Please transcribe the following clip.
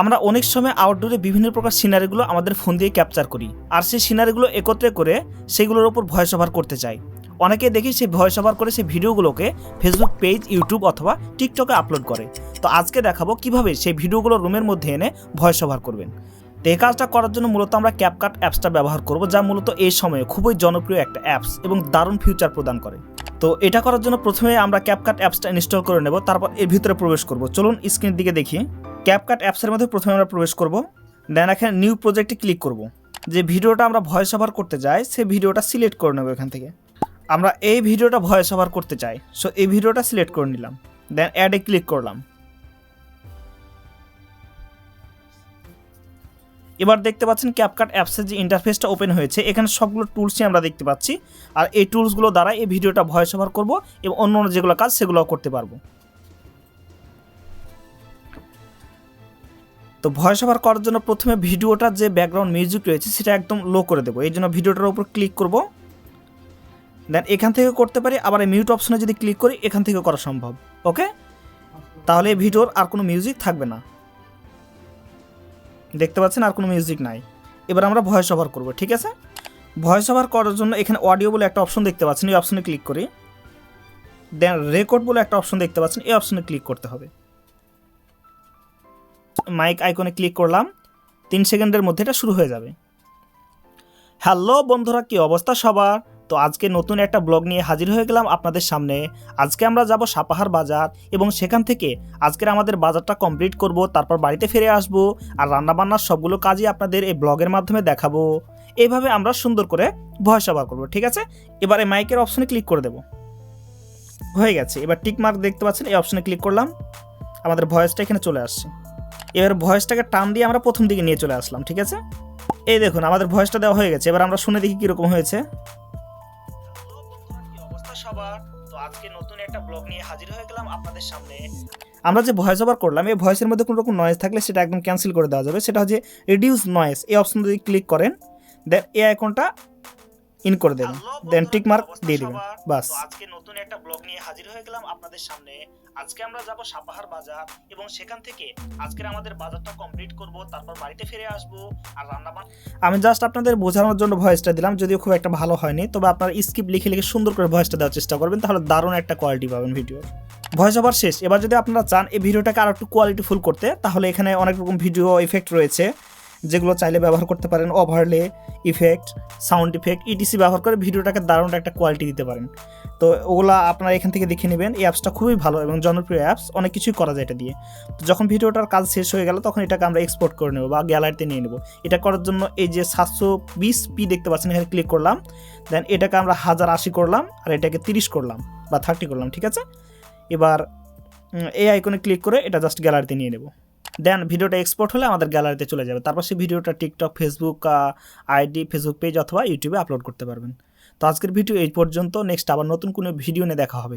আমরা অনেক সময় আউটডোরে বিভিন্ন প্রকার সিনারিগুলো আমাদের ফোন দিয়ে ক্যাপচার করি। আর সেই সিনারিগুলো একত্রে করে সেগুলোর ওপর ভয়েস ওভার করতে চাই। অনেকে দেখি সেই ভয়েস ওভার করে সেই ভিডিওগুলোকে ফেসবুক পেজ ইউটিউব অথবা টিকটকে আপলোড করে। তো আজকে দেখাবো কীভাবে সেই ভিডিওগুলো রুমের মধ্যে এনে ভয়েস ওভার করবেন। তো এই কাজটা করার জন্য মূলত আমরা ক্যাপকাট অ্যাপসটা ব্যবহার করব, যা মূলত এই সময়ে খুবই জনপ্রিয় একটা অ্যাপস এবং দারুণ ফিউচার প্রদান করে। তো এটা করার জন্য প্রথমে আমরা ক্যাপকাট অ্যাপসটা ইনস্টল করে নেব, তারপর এর ভিতরে প্রবেশ করব। চলুন স্ক্রিনের দিকে দেখি। ক্যাপকাট অ্যাপসের মধ্যে প্রথমে আমরা প্রবেশ করব। দেন এখানে নিউ প্রজেক্টে ক্লিক করব। যে ভিডিওটা আমরা ভয়েস ওভার করতে যাই সেই ভিডিওটা সিলেক্ট করে নেব এখান থেকে। আমরা এই ভিডিওটা ভয়েস ওভার করতে চাই সো এই ভিডিওটা সিলেক্ট করে নিলাম। দেন অ্যাডে ক্লিক করলাম। এবার দেখতে পাচ্ছেন ক্যাপকাট অ্যাপসের যে ইন্টারফেসটা ওপেন হয়েছে, এখানে সবগুলো টুলসই আমরা দেখতে পাচ্ছি। আর এই টুলসগুলো দ্বারা এই ভিডিওটা ভয়েস ওভার করব এবং অন্য অন্য যেগুলো কাজ সেগুলোও করতে পারব। তো ভয়েস ওভার করার জন্য প্রথমে ভিডিওটার যে ব্যাকগ্রাউন্ড মিউজিক রয়েছে সেটা একদম লো করে দেবো। এই জন্য ভিডিওটার উপর ক্লিক করব। দেন এখান থেকে করতে পারি, আবার এই মিউট অপশনে যদি ক্লিক করি, এখান থেকে করা সম্ভব। ওকে তাহলে এই ভিডিওর আর কোনো মিউজিক থাকবে না। দেখতে পাচ্ছেন, আর কোনো মিউজিক নাই। এবার আমরা ভয়েস ওভার করব, ঠিক আছে? ভয়েস ওভার করার জন্য এখানে অডিও বলে একটা অপশন দেখতে পাচ্ছেন, এই অপশনে ক্লিক করি। দেন রেকর্ড বলে একটা অপশন দেখতে পাচ্ছেন, এই অপশনে ক্লিক করতে হবে। মাইক আইকনে ক্লিক করলাম, তিন সেকেন্ডের মধ্যে এটা শুরু হয়ে যাবে। হ্যালো বন্ধুরা, কি অবস্থা সবার? তো আজকে নতুন একটা ব্লগ নিয়ে হাজির হয়ে গেলাম আপনাদের সামনে। আজকে আমরা যাব সাপাহার বাজার এবং সেখান থেকে আজকের আমাদের বাজারটা কমপ্লিট করব, তারপর বাড়িতে ফিরে আসব আর রান্নাবান্নার সবগুলো কাজই আপনাদের এই ব্লগের মাধ্যমে দেখাবো। এইভাবে আমরা সুন্দর করে ভয়েস ওভার করব, ঠিক আছে? এবারে মাইকের অপশনে ক্লিক করে দেব। হয়ে গেছে, এবার টিক মার্ক দেখতে পাচ্ছেন, এই অপশনে ক্লিক করলাম। আমাদের ভয়েসটা এখানে চলে আসছে। এবার ভয়েসটাকে টান দিয়ে আমরা প্রথম দিকে নিয়ে চলে আসলাম ঠিক আছে? এই দেখুন আমাদের ভয়েসটা দেওয়া হয়ে গেছে। এবার আমরা শুনে দেখি কীরকম হয়েছে। তো আজকে নতুন একটা ব্লগ নিয়ে হাজির হয়ে গেলাম আপনাদের সামনে। আমরা যে ভয়েস ওভার করলাম এই ভয়েসের মধ্যে কোনো রকম নয়েজ থাকলে সেটা একদম ক্যান্সেল করে দেওয়া যাবে। সেটা হচ্ছে রিডিউস নয়েজ এই অপশন যদি ক্লিক করেন। দেন এই আইকনটা ইন করে দেবেন। দেন টিক মার্ক দিয়ে দেবেন। বাস। আজকে নতুন একটা ব্লগ নিয়ে হাজির হয়ে গেলাম আপনাদের সামনে। আজকে আমরা যাব সাপাহার বাজার এবং সেখান থেকে আজকের আমাদের বাজারটা কমপ্লিট করব তারপর বাড়িতে ফিরে আসব আর রান্না আমি জাস্ট আপনাদের বোঝানোর জন্য ভয়েসটা দিলাম যদিও খুব একটা ভালো হয়নি। তবে আপনারা স্কিপ লিখে লিখে সুন্দর করে ভয়েসটা দেওয়ার চেষ্টা করবেন তাহলে দারুণ একটা কোয়ালিটি পাবেন ভিডিও ভয়েস ওভার শেষ। এবার যদি আপনারা চান এই ভিডিওটাকে আরও একটু কোয়ালিটি ফুল করতে তাহলে এখানে অনেক রকম ভিডিও ইফেক্ট রয়েছে। যেগুলো চাইলে ব্যবহার করতে পারেন। Overlay effect sound effect ETC ব্যবহার করে ভিডিওটাকে দারুণ একটা কোয়ালিটি দিতে পারেন। তো ওগুলা আপনারা এখান থেকে দেখে নেবেন। এই অ্যাপসটা খুবই ভালো এবং জনপ্রিয় অ্যাপস অনেক কিছুই করা যায় এটা দিয়ে। তো যখন ভিডিওটার কাজ শেষ হয়ে গেল, তখন এটাকে আমরা এক্সপোর্ট করে নেব বা গ্যালারিতে নিয়ে নেব। এটা করার জন্য এই যে সাতশো বিশ পি দেখতে পাচ্ছেন, এখানে ক্লিক করলাম। দেন এটাকে আমরা হাজার আশি করলাম আর এটাকে তিরিশ করলাম বা থার্টি করলাম, ঠিক আছে? এবার এই আইকনে ক্লিক করে এটা জাস্ট গ্যালারিতে নিয়ে নেব। দেন ভিডিওটা এক্সপোর্ট হলে আমাদের গ্যালারিতে চলে যাবে। তারপর সেই ভিডিওটা TikTok Facebook ID Facebook page অথবা ইউটিউবে আপলোড করতে পারবেন। তো আজকের ভিডিও এই পর্যন্ত। নেক্সট আবার নতুন কোনো ভিডিও নিয়ে দেখা হবে।